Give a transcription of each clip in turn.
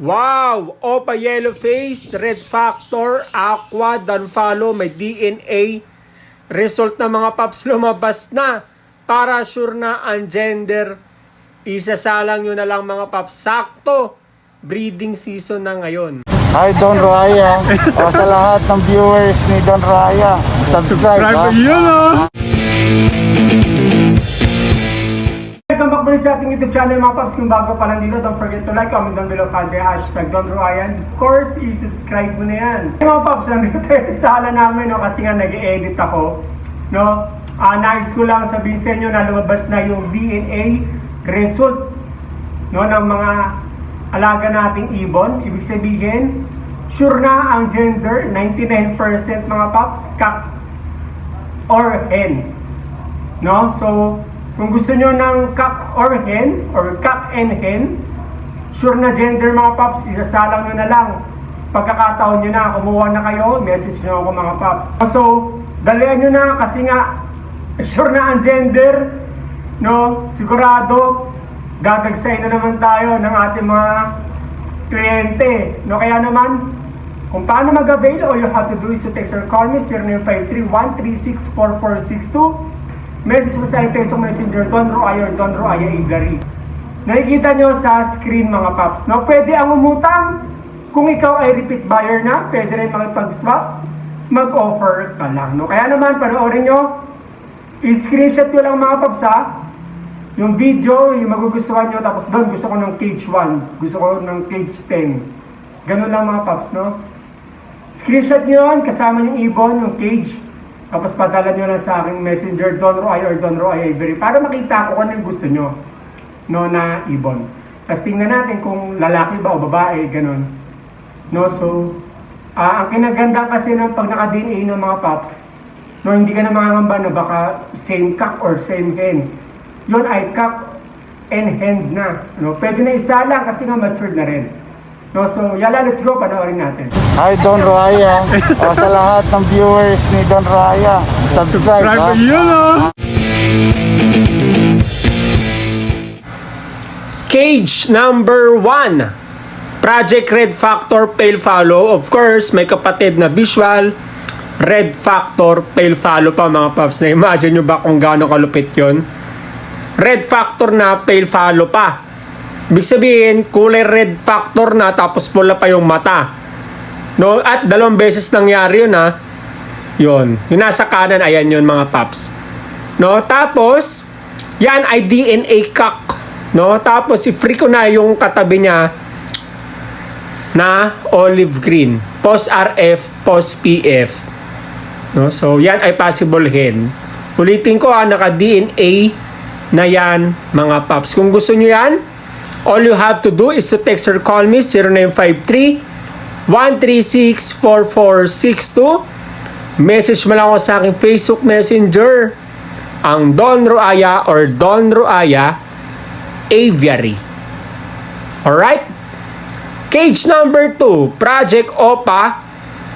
Wow! Opa Yellow Face, Red Factor, Aqua, Dunfollow, may DNA. Result ng mga paps lumabas na. Para sure na ang gender. Isasalang nyo na lang mga paps. Sakto! Breeding season na ngayon. Hi Don Raya. o sa lahat ng viewers ni Don Raya. Subscribe. ha? yun oh! Muli sa ating YouTube channel mga paps. Kung bago pa lang dito, don't forget to like, comment down below, tag the hashtag Don Royan. Of course, i-subscribe mo na yan. Hey, mga paps, nandito tayo sa sala namin no, kasi nga nag-edit ako. No? Ah, nais ko lang sabihin sa inyo na lumabas na yung DNA result no, ng mga alaga nating ibon. Ibig sabihin, sure na ang gender, 99% mga paps, kak or hen. No? So, kung gusto nyo ng cock or hen, or cock and hen, sure na gender mga paps, isasalang nyo na lang. Pagkakataon nyo na, kumuha na kayo, message nyo ako mga paps. So, dalian nyo na kasi nga, sure na ang gender, no? Sigurado, gagagsay na naman tayo ng ating mga kliyente. No, kaya naman, kung paano mag-avail, all you have to do is to text or call me 0953-136-4462. Message mo sa Facebook Messenger, Don Roaya or Don Roaya Igari. Nakikita nyo sa screen mga paps. No? Pwede ang umutang. Kung ikaw ay repeat buyer na, pwede rin makipag-swap. Mag-offer ka lang. No? Kaya naman, panoorin nyo. I-screenshot nyo lang mga paps ha. Yung video, yung magugustuhan nyo. Tapos doon, gusto ko ng cage 1. Gusto ko ng cage 10. Ganun lang mga paps, no? Screenshot nyo yun, kasama yung ibon, yung cage. Tapos padala nyo lang sa aking messenger, Don Roy or Don Roy Ivory, para makita ko kung ano yung gusto nyo, no, na ibon. Tapos tingnan natin kung lalaki ba o babae, ganun. No, so, ah, ang kinaganda kasi ng pag naka-DNA ng mga pups, no, hindi ka na makangamba na baka same cock or same hen. Yun ay cock and hen na. No, pwede na isa lang kasi nga matured na rin. No, so, yala, let's go, panoorin natin. Hi Don Raya. o sa lahat ng viewers ni Don Raya. Subscribe. ha? yun oh! Cage number 1. Project Red Factor Pale Follow. Of course, may kapatid na visual. Red Factor Pale Follow pa mga paps. Na imagine nyo ba kung gaano kalupit yon? Red Factor na Pale Follow pa. Ibig sabihin, kulay red factor na tapos pula pa yung mata. No? At dalawang beses nangyari yun ha. Yun. Yung nasa kanan, ayan yun mga paps. No? Tapos, yan ay DNA cock. No? Tapos, i-free ko na yung katabi niya na olive green. Post RF, post PF. No? So, yan ay possible hen. Ulitin ko ha, naka-DNA na yan mga paps. Kung gusto nyo yan, all you have to do is to text or call me 0953 136 4462 Message mo lang ako sa aking Facebook Messenger ang Don Roaya or Don Roaya Aviary. Alright? Cage number 2, Project Opa,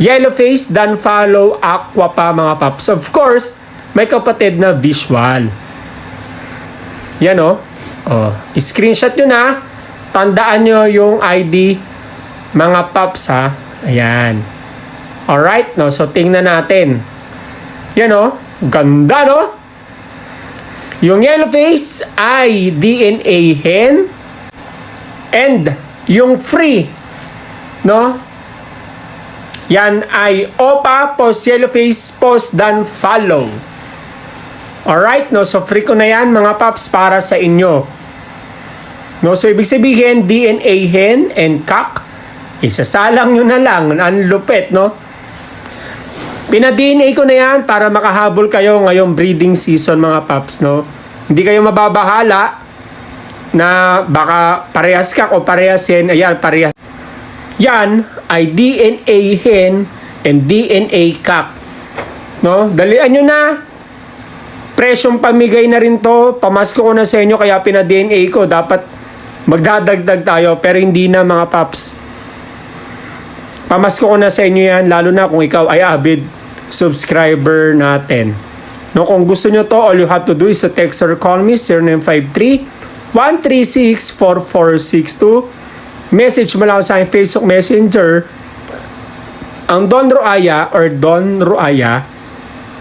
Yellowface, Dan Follow, Aqua pa mga paps. Of course, may kapatid na visual. Yan o. Oh. Screenshot nyo na. Tandaan nyo yung ID mga paps ha. Ayan. Alright, no? So, tingnan natin. Yan o. Ganda, no? Yung yellow face ay DNA hen. And yung free, no? Yan ay OPA, post yellow face, post dan follow. Alright, no? So, free ko na yan, mga paps, para sa inyo. No? So, ibig sabihin, DNA hen and cock, isasalang nyo na lang. Ang lupet, no? Pina-DNA ko na yan para makahabol kayo ngayong breeding season, mga paps, no? Hindi kayo mababahala na baka parehas kak o parehas hen. Ayan, parehas. Yan ay DNA hen and DNA cock. No? Dalian nyo na presyong pamigay na rin to. Pamasko ko na sa inyo kaya pina-DNA ko. Dapat magdadagdag tayo pero hindi na mga paps. Pamasko ko na sa inyo yan lalo na kung ikaw ay avid subscriber natin. No, kung gusto nyo to, all you have to do is to text or call me 0953 136 4462 message mo lang sa aking Facebook Messenger ang Don Roaya or Don Roaya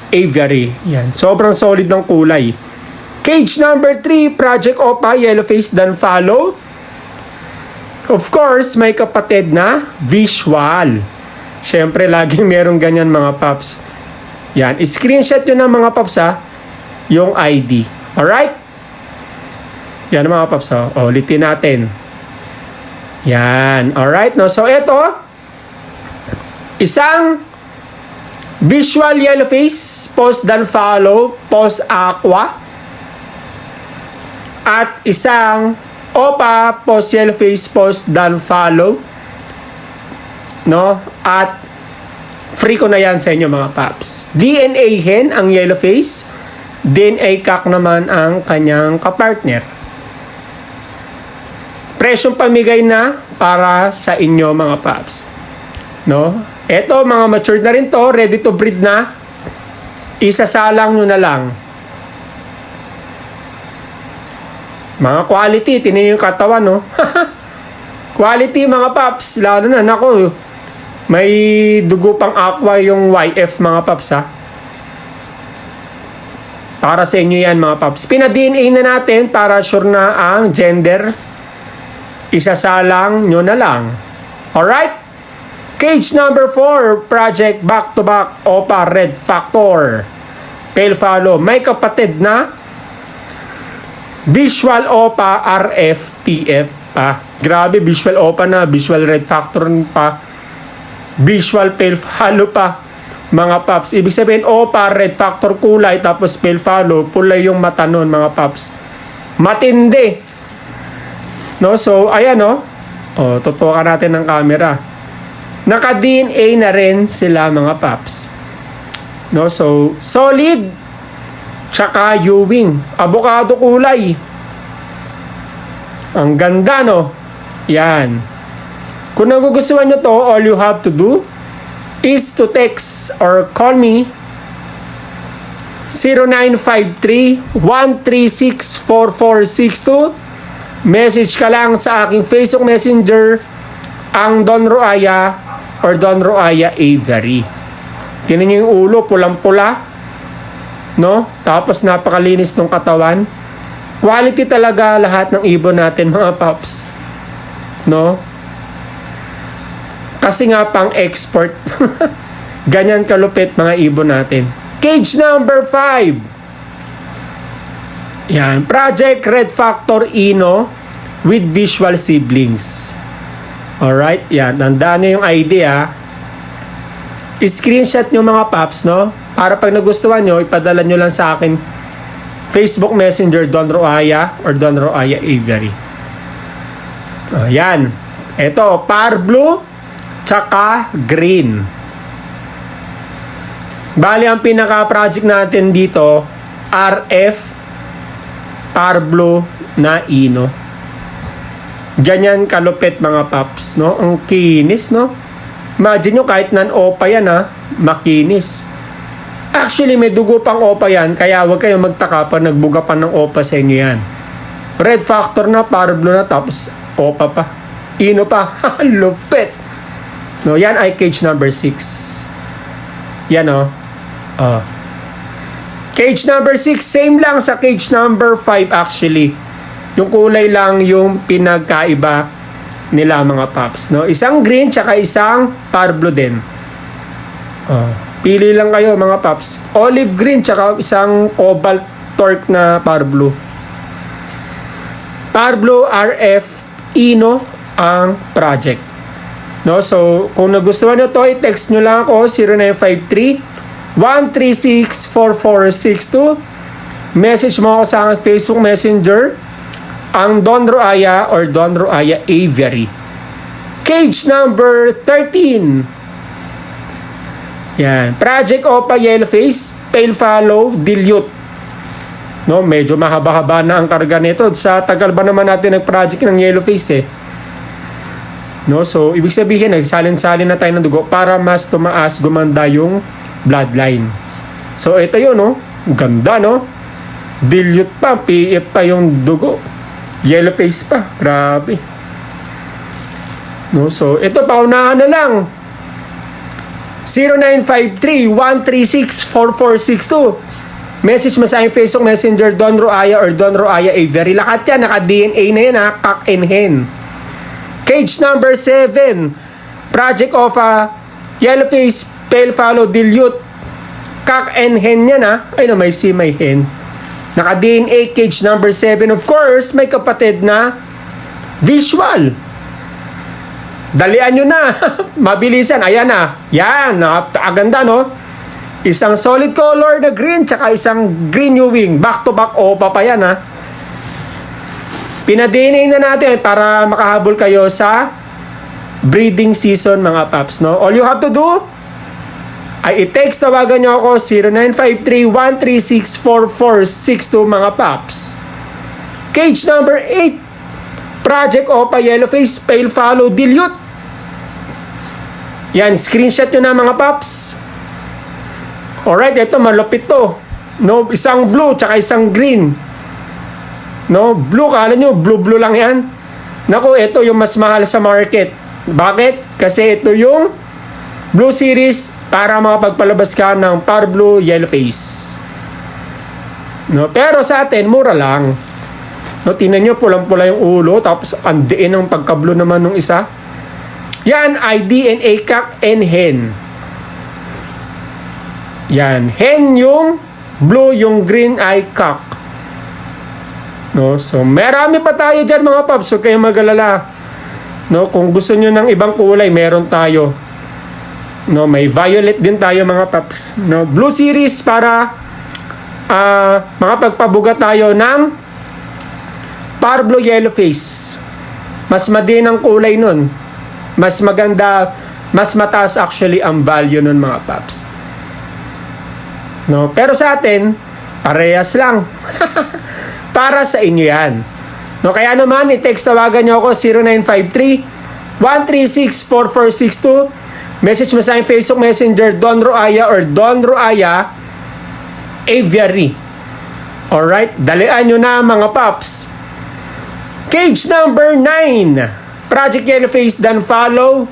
Aviary. Yan. Sobrang solid ng kulay. Cage number 3, Project Opa, Yellow Face, Dan Follow. Of course, may kapatid na visual. Siyempre, laging merong ganyan mga paps. Yan. Screenshot nyo ng mga paps ha. Yung ID. Alright? Yan mga paps ha. O, ulitin natin. Yan. Alright, no? So, ito, isang visual yellow face, post dan follow, post aqua, at isang opa, post yellow face, post dan follow, no? At free ko na yan sa inyo mga paps. DNA hen ang yellow face, DNA kak naman ang kanyang kapartner. Presyong pamigay na para sa inyo mga paps. No? Eto, mga matured na rin to, ready to breed na. Isasalang nyo na lang. Mga quality, tinin yung katawan, no? quality, mga paps. Lalo na, nako, may dugo pang aqua yung YF, mga paps, ha? Para sa inyo yan, mga paps. Pina-DNA na natin para sure na ang gender. Isasalang nyo na lang. Alright? Cage number 4, Project Back to Back Opa Red Factor. Tail follow, may kapatid na Visual Opa RF PF pa. Grabe, Visual Opa na, Visual Red Factor pa. Visual Pale Follow pa. Mga paps, ibig sabihin Opa Red Factor kulay tapos Pale Follow, pula yung mata nun mga paps. Matindi. No, so ayan no. Oh, tutukan natin ng camera. Naka-DNA na rin sila mga paps. No, so solid tsaka Ewing. Avocado kulay. Ang ganda no. Yan. Kung nagugustuhan nyo to, all you have to do is to text or call me 0953-136-4462 Message ka lang sa aking Facebook Messenger ang Don Roaya or Don Roaya Avery. Tinan niyo yung ulo, pulang-pula. No? Tapos napakalinis ng katawan. Quality talaga lahat ng ibon natin mga paps. No? Kasi nga pang export. Ganyan kalupit mga ibon natin. Cage number 5. Yan. Project Red Factor Ino with visual siblings. Alright, yan. Tandaan nyo yung idea. I-screenshot nyo mga paps, no? Para pag nagustuhan nyo, ipadala nyo lang sa akin Facebook Messenger Don Roaya or Don Roaya Avery. Oh, yan. Ito, par blue tsaka green. Bali, ang pinaka-project natin dito, RF par blue na ino. Ganyan kalupit mga paps, no? Ang kinis, no? Imagine nyo kahit nan-opa yan, ha? Makinis. Actually, may dugo pang opa yan, kaya huwag kayong magtaka pa nagbuga pa ng opa sa inyo yan. Red factor na, par blue na, tapos opa pa. Ino pa. Lupit. No, yan ay cage number 6. Yan, oh. Oh. Cage number 6, same lang sa cage number 5 actually. Yung kulay lang yung pinagkaiba nila mga paps. No? Isang green tsaka isang par blue din. Oh. Pili lang kayo mga paps. Olive green tsaka isang cobalt torque na par blue. Par blue RF Ino ang project. No, so kung nagustuhan nyo to, i-text nyo lang ako 0953 136-4462. Message mo ako sa aking Facebook Messenger ang Don Roaya or Don Roaya Aviary. Cage number 13. Yan. Project Opa Yellowface, Pale Follow, Dilute. No, medyo mahaba-haba na ang karga nito. Sa tagal ba naman natin nag-project ng Yellowface eh. No, so ibig sabihin nagsalin-salin na tayo ng dugo para mas tumaas, gumanda yung bloodline. So ito yun, no? Ganda, no? Dilute pa, PF pa yung dugo. Yellow face pa. Grabe. No? So, ito, paunahan na lang. 0953-136-4462. Message mo sa aking Facebook Messenger, Don Roaya or Don Roaya Avery. Lahat yan, naka-DNA na yan ha, kak and hen. Cage number 7. Project of a Yellowface Pale Follow Dilute. Kak and hen yan ha. Ay na, may si may hen. Naka-DNA cage number 7. Of course, may kapatid na visual. Dalian nyo na. Mabilisan. Ayan na. Yan. Napakaganda, no? Isang solid color na green tsaka isang green new wing. Back to back opa pa yan, ha? Pinadinay na natin para makahabol kayo sa breeding season, mga paps, no? All you have to do ay i-text tawagan nyo ako 0953-136-4462 mga paps. Cage number 8 Project Opa Yellowface Pale Follow Dilute. Yan, screenshot nyo na mga paps. Alright, ito malupit to. No, isang blue tsaka isang green. No, blue, kala nyo, blue-blue lang yan. Naku, ito yung mas mahal sa market. Bakit? Kasi ito yung Blue Series para makapagpalabas ka ng Power Blue Yellowface. No, pero sa atin, mura lang. No, tingnan nyo, pulang-pula yung ulo, tapos ang diin ng pagka-blue naman ng isa. Yan ay DNA cock and hen. Yan, hen yung blue, yung green ay cock. No, so marami pa tayo dyan mga paps, so kayo magalala. No, kung gusto nyo ng ibang kulay, meron tayo. No, may violet din tayo mga paps. No, blue series para ah makapagpabuga tayo ng Parblo Yellow Face. Mas madin ang kulay nun. Mas maganda, mas mataas actually ang value nun mga paps. No, pero sa atin, parehas lang. para sa inyo yan. No, kaya naman, i-text tawagan nyo ako 0953 136-4462 Message mo sa aking Facebook Messenger Don Roaya or Don Roaya Aviary. Alright, dalian nyo na mga paps. Cage number 9. Project Yellowface Dan Follow.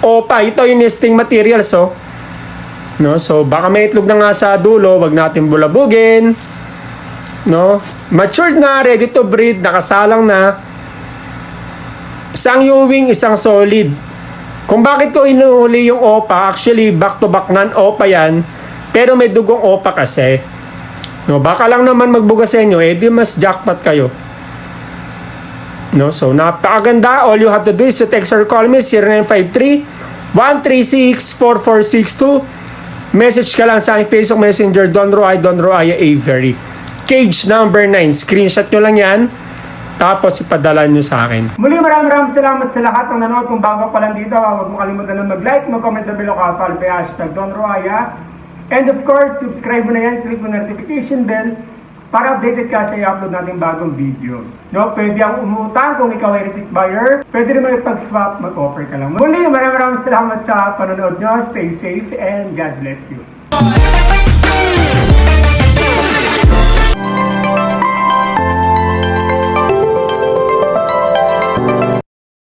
Opa, ito yung nesting materials oh. No, so baka may itlog na nga sa dulo, wag natin bulabugin. No? Matured na, ready to breed, nakasalang na. Isang Ewing, isang solid. Kung bakit ko inuuli yung OPA, actually back to back non-OPA yan, pero may dugong OPA kasi. No, baka lang naman magbuga sa inyo, eh di mas jackpot kayo. No, so napakaganda. All you have to do is to text or call me 0953 136 4462. Message ka lang sa aking Facebook Messenger Don Roy Don Roy Avery. Cage number 9. Screenshot nyo lang yan. Tapos ipadala nyo sa akin. Muli maraming maraming salamat sa lahat ng nanood. Kung bago pa lang dito, huwag mo kalimutan na mag-like, mag-comment na below ka, follow hashtag Don Roaya. And of course, subscribe mo na yan, click mo notification bell para updated ka sa i-upload natin bagong videos. No, pwede ang umutang kung ikaw ay repeat buyer. Pwede rin mag-swap, mag-offer ka lang. Muli, maraming maraming salamat sa panonood nyo. Stay safe and God bless you.